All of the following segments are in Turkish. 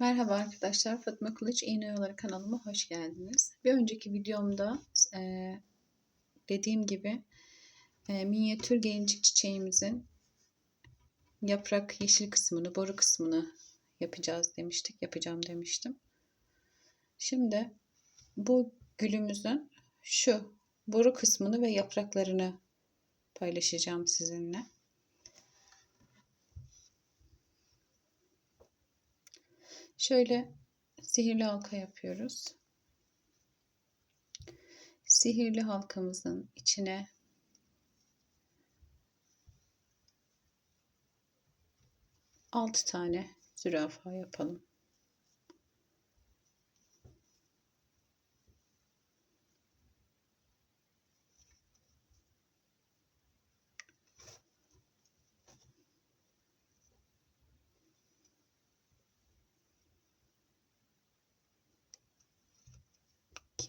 Merhaba arkadaşlar, Fatma Kılıç İğne Oyaları kanalıma hoş geldiniz. Bir önceki videomda e, dediğim gibi e, minyatür gelincik çiçeğimizin yaprak yeşil kısmını, boru kısmını yapacağız demiştik, yapacağım demiştim. Şimdi bu gülümüzün şu boru kısmını ve yapraklarını paylaşacağım sizinle. Şöyle sihirli halka yapıyoruz. Sihirli halkamızın içine altı tane zürafa yapalım.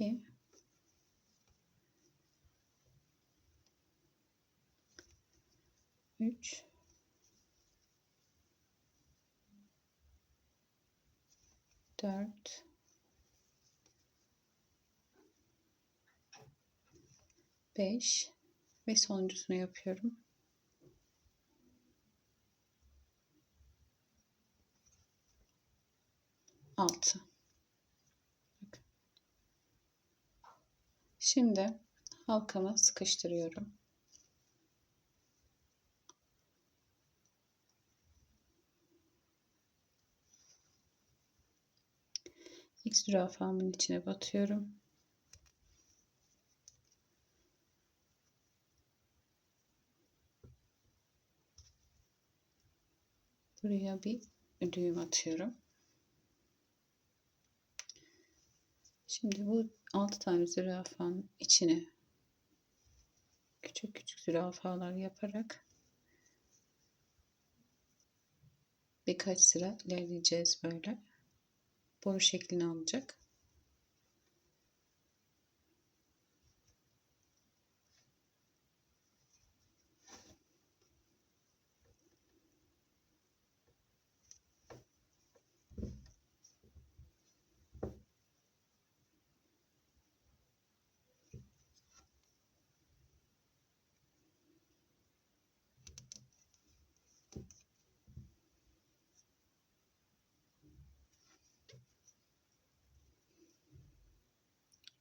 İki üç dört beş ve sonuncusunu yapıyorum. Altı. Şimdi halkamı sıkıştırıyorum. İlk zürafamın içine batıyorum. Buraya bir düğüm atıyorum. Şimdi bu 6 tane zürafanın içine küçük küçük zürafalar yaparak birkaç sıra ilerleyeceğiz böyle. Boru şeklini alacak.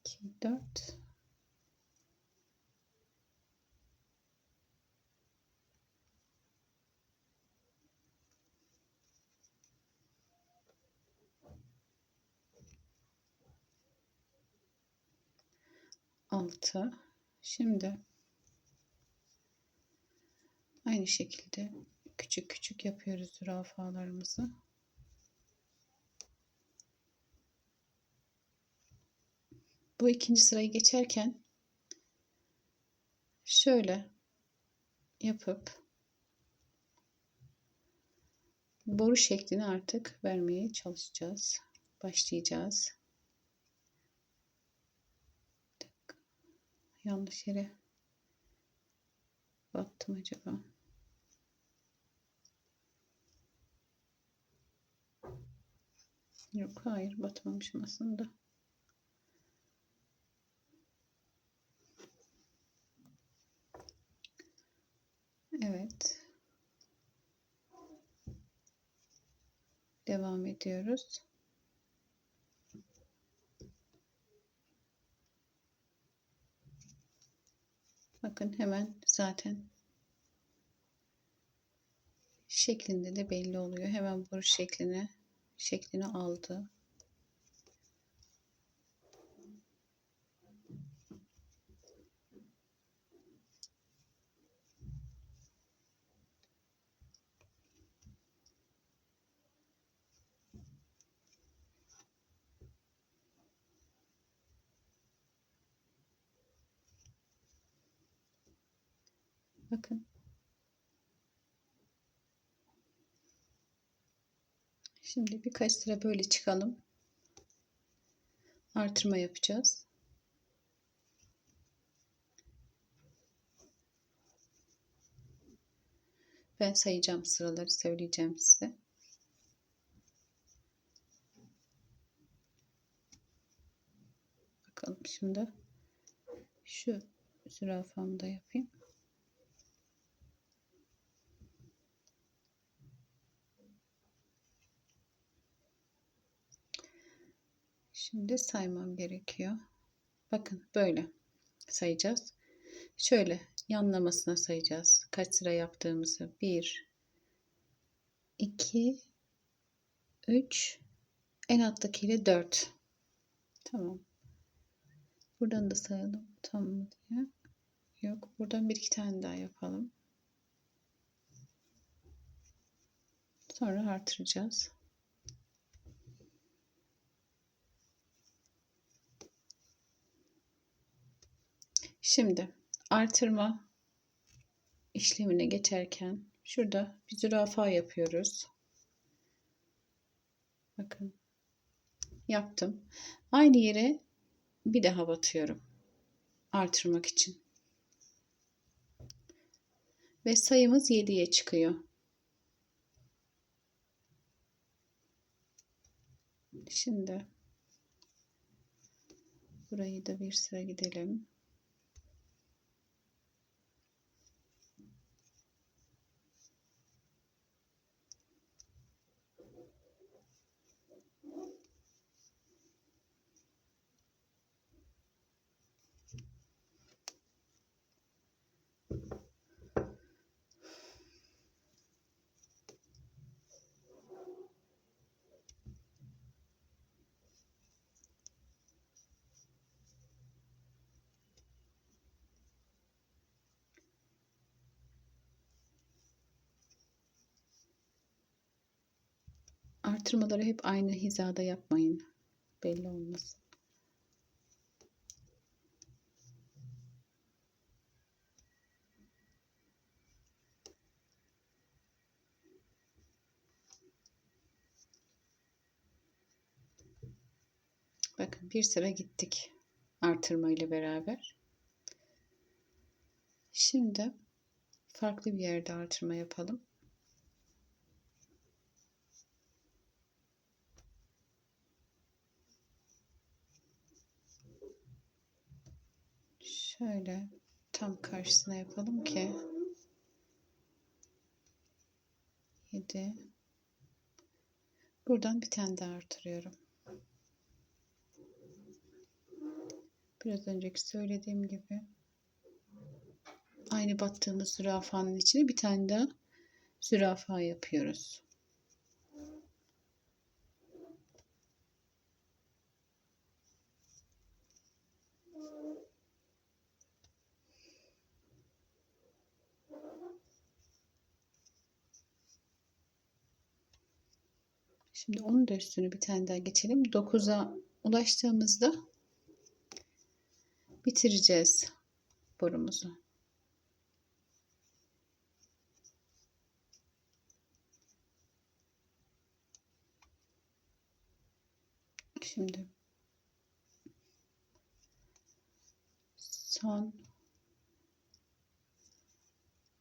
İki, dört. Altı. Şimdi aynı şekilde küçük küçük yapıyoruz zürafalarımızı. Bu ikinci sırayı geçerken şöyle yapıp boru şeklini artık vermeye çalışacağız. Başlayacağız. Yanlış yere battım acaba. Yok hayır batmamışım aslında. Evet. Devam ediyoruz. Bakın hemen zaten şeklinde de belli oluyor. Hemen bu şeklini şeklini aldı. Şimdi birkaç sıra böyle çıkalım. Artırma yapacağız. Ben sayacağım sıraları söyleyeceğim size. Bakalım şimdi şu zürafamı da yapayım. Şimdi saymam gerekiyor. Bakın böyle sayacağız. Şöyle yanlamasına sayacağız. Kaç sıra yaptığımızı. 1 2 3 en alttakiyle 4. Tamam. Buradan da sayalım. Tamam diye. Yok. Buradan bir iki tane daha yapalım. Sonra artıracağız. Şimdi artırma işlemine geçerken şurada bir zürafa yapıyoruz. Bakın yaptım. Aynı yere bir daha batıyorum. Artırmak için. Ve sayımız 7'ye çıkıyor. Şimdi burayı da bir sıra gidelim. Artırmaları hep aynı hizada yapmayın. Belli olmasın. Bakın bir sıra gittik artırma ile beraber. Şimdi farklı bir yerde artırma yapalım. Şöyle tam karşısına yapalım ki 7 Buradan bir tane daha artırıyorum. Biraz önceki söylediğim gibi aynı battığımız zürafanın içine bir tane daha zürafa yapıyoruz. Şimdi onun da üstünü bir tane daha geçelim. 9'a ulaştığımızda bitireceğiz borumuzu. Şimdi son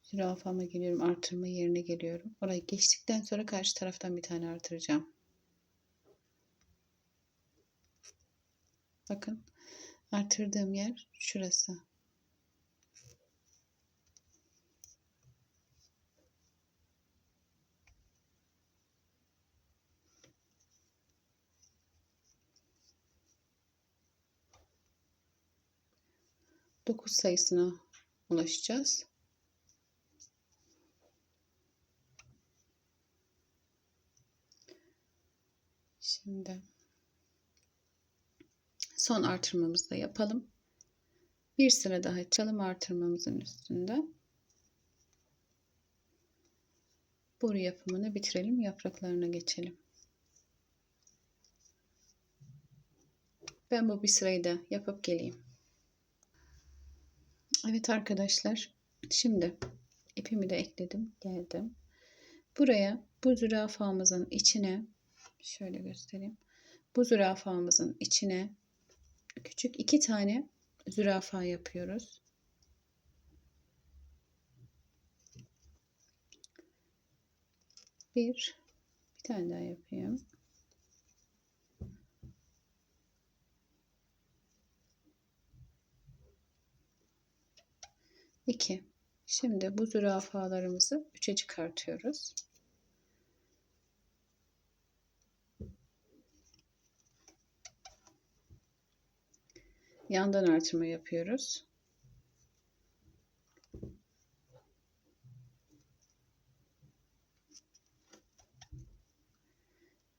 zürafama geliyorum. Artırma yerine geliyorum. Orayı geçtikten sonra karşı taraftan bir tane artıracağım. Bakın artırdığım yer şurası. Dokuz sayısına ulaşacağız. Şimdi son artırmamızı da yapalım. Bir sıra daha çalım artırmamızın üstünde. Boru yapımını bitirelim. Yapraklarına geçelim. Ben bu bir sırayı da yapıp geleyim. Evet arkadaşlar. Şimdi ipimi de ekledim. Geldim. Buraya bu zürafamızın içine şöyle göstereyim. Bu zürafamızın içine küçük iki tane zürafa yapıyoruz. Bir, bir tane daha yapayım. İki. Şimdi bu zürafalarımızı üçe çıkartıyoruz. Yandan artırma yapıyoruz.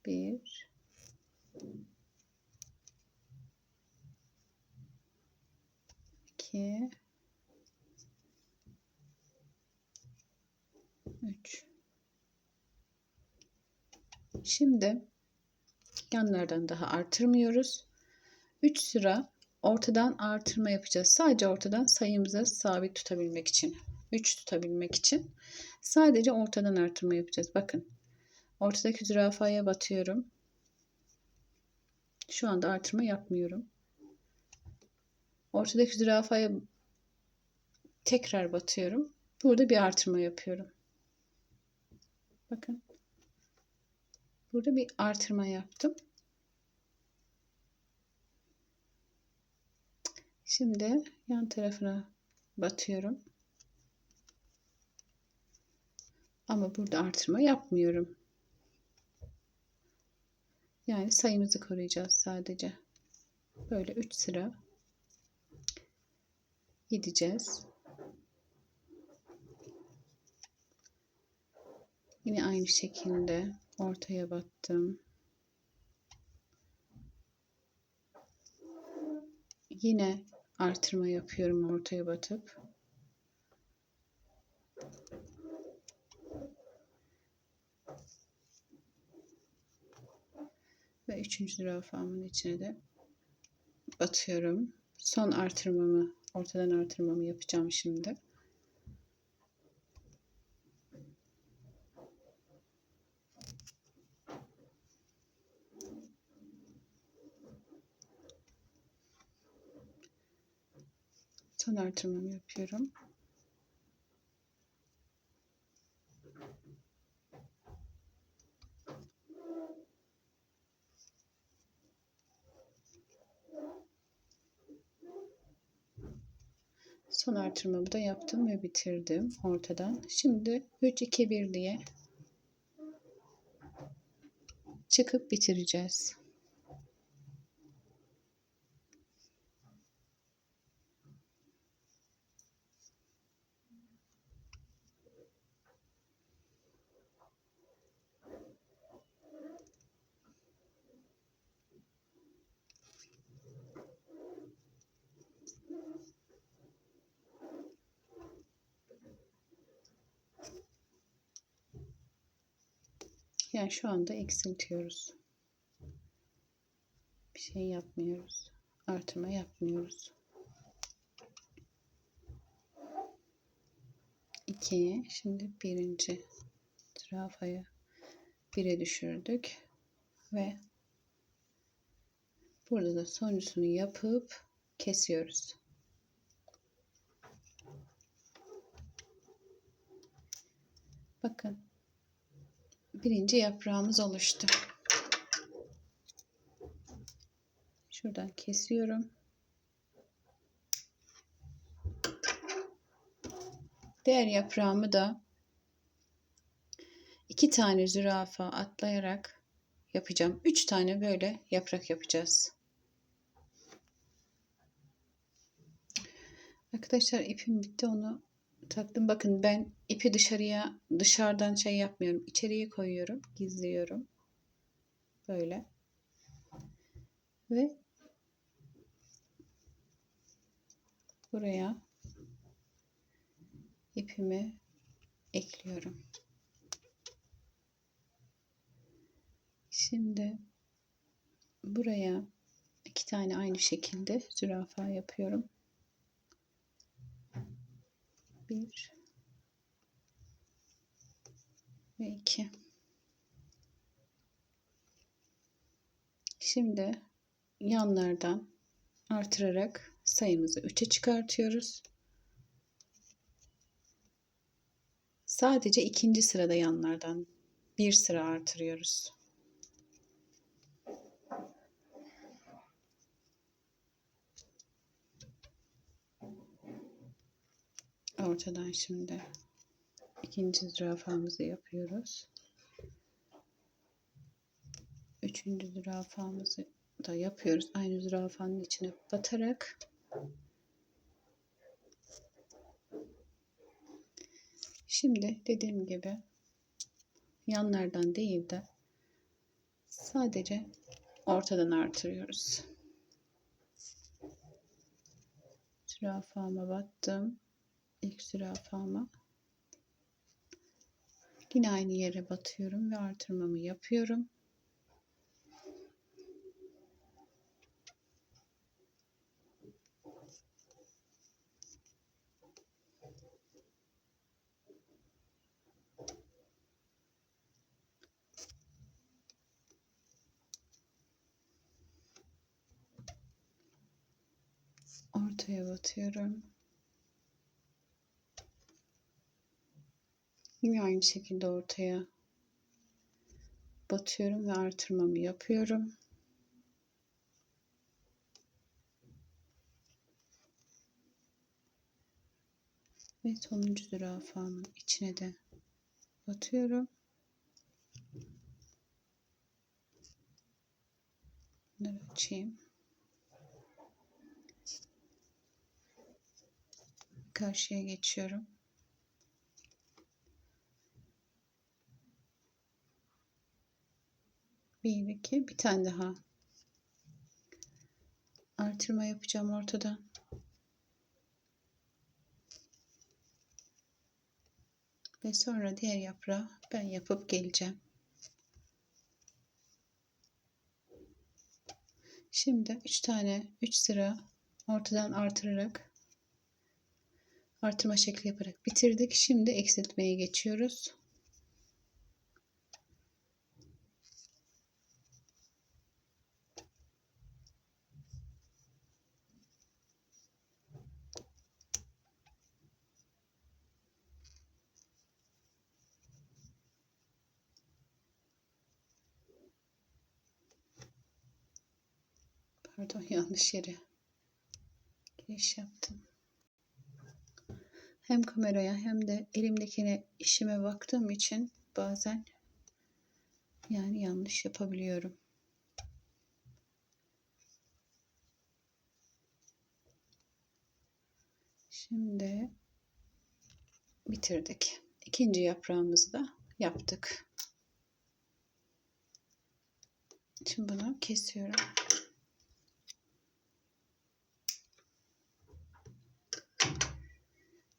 Bir, iki, üç. Şimdi yanlardan daha artırmıyoruz. 3 sıra ortadan artırma yapacağız. Sadece ortadan sayımızı sabit tutabilmek için. 3 tutabilmek için. Sadece ortadan artırma yapacağız. Bakın. Ortadaki zürafaya batıyorum. Şu anda artırma yapmıyorum. Ortadaki zürafaya tekrar batıyorum. Burada bir artırma yapıyorum. Bakın. Burada bir artırma yaptım. Şimdi yan tarafına batıyorum. Ama burada artırma yapmıyorum. Yani sayımızı koruyacağız sadece. Böyle 3 sıra gideceğiz. Yine aynı şekilde ortaya battım. Yine artırma yapıyorum ortaya batıp. Ve üçüncü zürafamın içine de batıyorum. Son artırmamı, ortadan artırmamı yapacağım şimdi. Son artırmamı yapıyorum. Son artırmamı da yaptım ve bitirdim ortadan. Şimdi 3 2 1 diye çıkıp bitireceğiz. Yani şu anda eksiltiyoruz. Bir şey yapmıyoruz. Artırma yapmıyoruz. 2 şimdi birinci zürafayı 1'e düşürdük ve burada da sonuncusunu yapıp kesiyoruz. Bakın birinci yaprağımız oluştu. Şuradan kesiyorum. Diğer yaprağımı da iki tane zürafa atlayarak yapacağım. Üç tane böyle yaprak yapacağız. Arkadaşlar ipim bitti onu taktım. Bakın ben ipi dışarıya dışarıdan şey yapmıyorum. İçeriye koyuyorum. Gizliyorum. Böyle. Ve buraya ipimi ekliyorum. Şimdi buraya iki tane aynı şekilde zürafa yapıyorum. Bir ve iki. Şimdi yanlardan artırarak sayımızı 3'e çıkartıyoruz. Sadece ikinci sırada yanlardan bir sıra artırıyoruz. Ortadan şimdi ikinci zürafamızı yapıyoruz. Üçüncü zürafamızı da yapıyoruz. Aynı zürafanın içine batarak Şimdi dediğim gibi yanlardan değil de sadece ortadan artırıyoruz. Zürafama battım. İlk zürafama yine aynı yere batıyorum ve artırmamı yapıyorum. ortaya batıyorum. Yine aynı şekilde ortaya batıyorum ve artırmamı yapıyorum. Ve sonuncu zürafamın içine de batıyorum. Bunları açayım. karşıya geçiyorum. Bir, iki, bir tane daha. Artırma yapacağım ortadan. Ve sonra diğer yaprağı ben yapıp geleceğim. Şimdi 3 tane 3 sıra ortadan artırarak artırma şekli yaparak bitirdik. Şimdi eksiltmeye geçiyoruz. Pardon yanlış yere giriş yaptım hem kameraya hem de elimdekine işime baktığım için bazen yani yanlış yapabiliyorum. Şimdi bitirdik. İkinci yaprağımızı da yaptık. Şimdi bunu kesiyorum.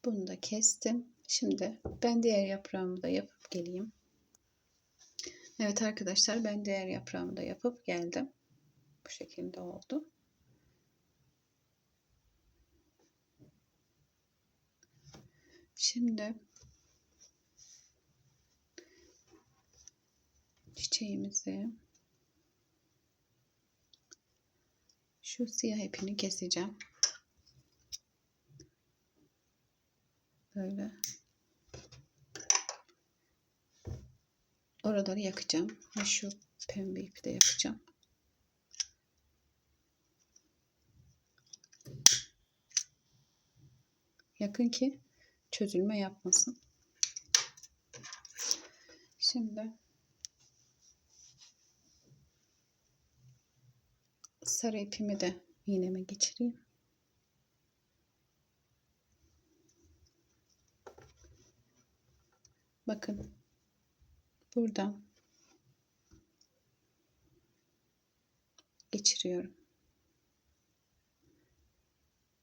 Bunu da kestim. Şimdi ben diğer yaprağımı da yapıp geleyim. Evet arkadaşlar ben diğer yaprağımı da yapıp geldim. Bu şekilde oldu. Şimdi çiçeğimizi şu siyah ipini keseceğim. Böyle. Oraları yakacağım. Ve şu pembe ipi de yapacağım. Yakın ki çözülme yapmasın. Şimdi sarı ipimi de iğneme geçireyim. Bakın. Buradan geçiriyorum.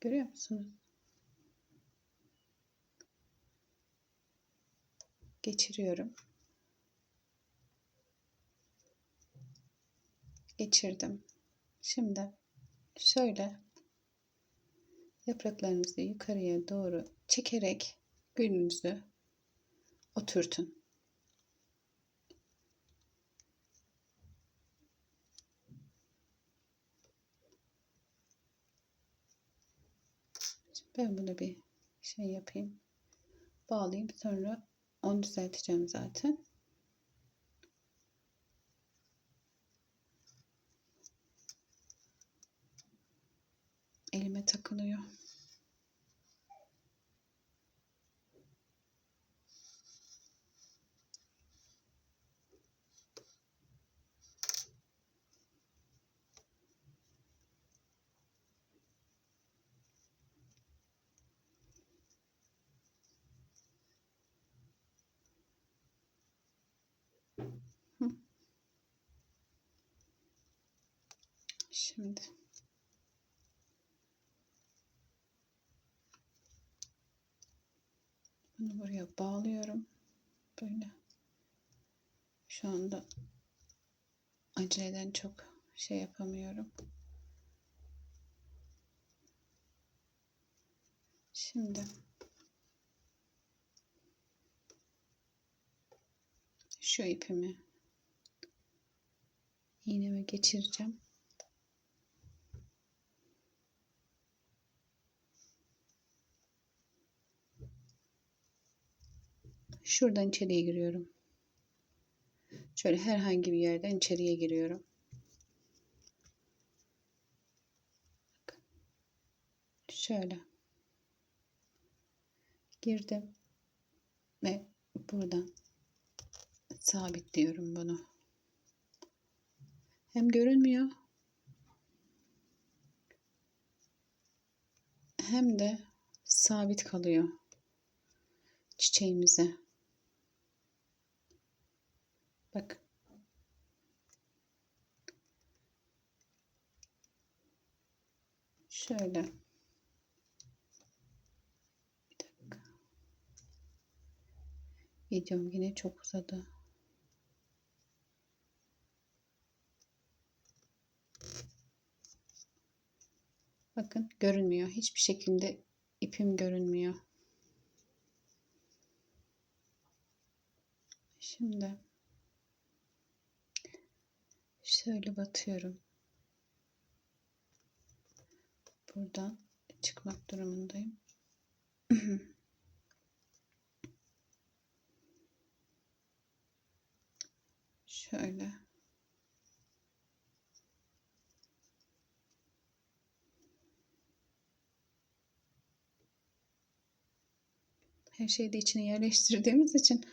Görüyor musunuz? Geçiriyorum. Geçirdim. Şimdi şöyle yapraklarınızı yukarıya doğru çekerek gülünüzü oturtun. ben bunu bir şey yapayım. Bağlayayım. Sonra onu düzelteceğim zaten. Elime takılıyor. Şimdi bunu buraya bağlıyorum. Böyle. Şu anda aceleden çok şey yapamıyorum. Şimdi şu ipimi iğneme geçireceğim. Şuradan içeriye giriyorum. Şöyle herhangi bir yerden içeriye giriyorum. Şöyle girdim ve buradan sabitliyorum bunu. Hem görünmüyor hem de sabit kalıyor çiçeğimize. Bak. Şöyle. Bir dakika. Videom yine çok uzadı. Bakın görünmüyor. Hiçbir şekilde ipim görünmüyor. Şimdi şöyle batıyorum. Buradan çıkmak durumundayım. şöyle her şeyi de içine yerleştirdiğimiz için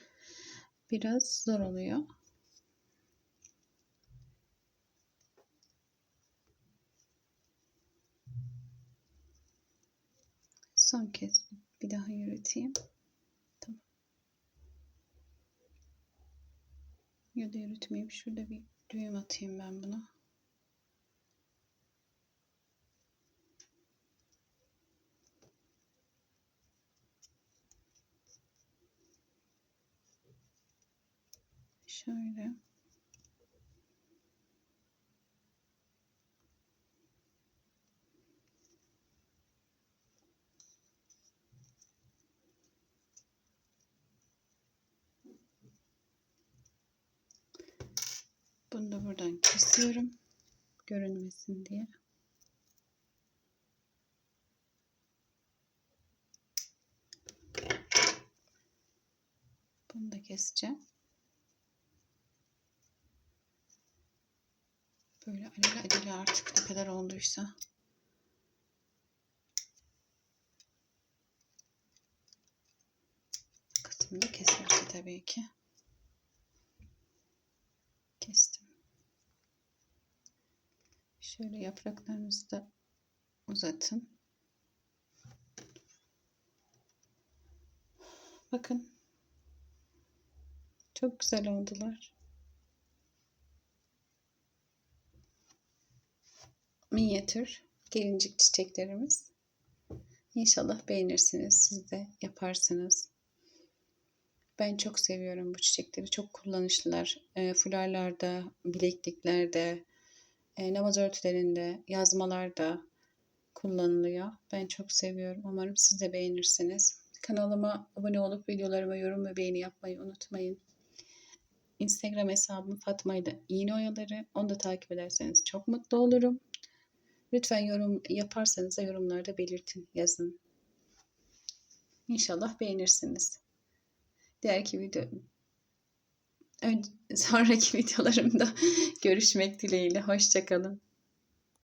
biraz zor oluyor. Son kez bir daha yürüteyim. Tamam. Ya da yürütmeyeyim. Şurada bir düğüm atayım ben buna. Şöyle. Bunu da buradan kesiyorum. Görünmesin diye. Bunu da keseceğim. Böyle alele acele artık ne kadar olduysa. Kısmını keserse tabii ki. Kestim. Şöyle yapraklarınızı da uzatın. Bakın. Çok güzel oldular. minyatür gelincik çiçeklerimiz. İnşallah beğenirsiniz. Siz de yaparsınız. Ben çok seviyorum bu çiçekleri. Çok kullanışlılar. E, fularlarda, bilekliklerde, e, namaz örtülerinde, yazmalarda kullanılıyor. Ben çok seviyorum. Umarım siz de beğenirsiniz. Kanalıma abone olup videolarıma yorum ve beğeni yapmayı unutmayın. Instagram hesabım Fatma ile iğne oyaları. Onu da takip ederseniz çok mutlu olurum. Lütfen yorum yaparsanız da yorumlarda belirtin, yazın. İnşallah beğenirsiniz. Diğerki video ön, sonraki videolarımda görüşmek dileğiyle. Hoşçakalın.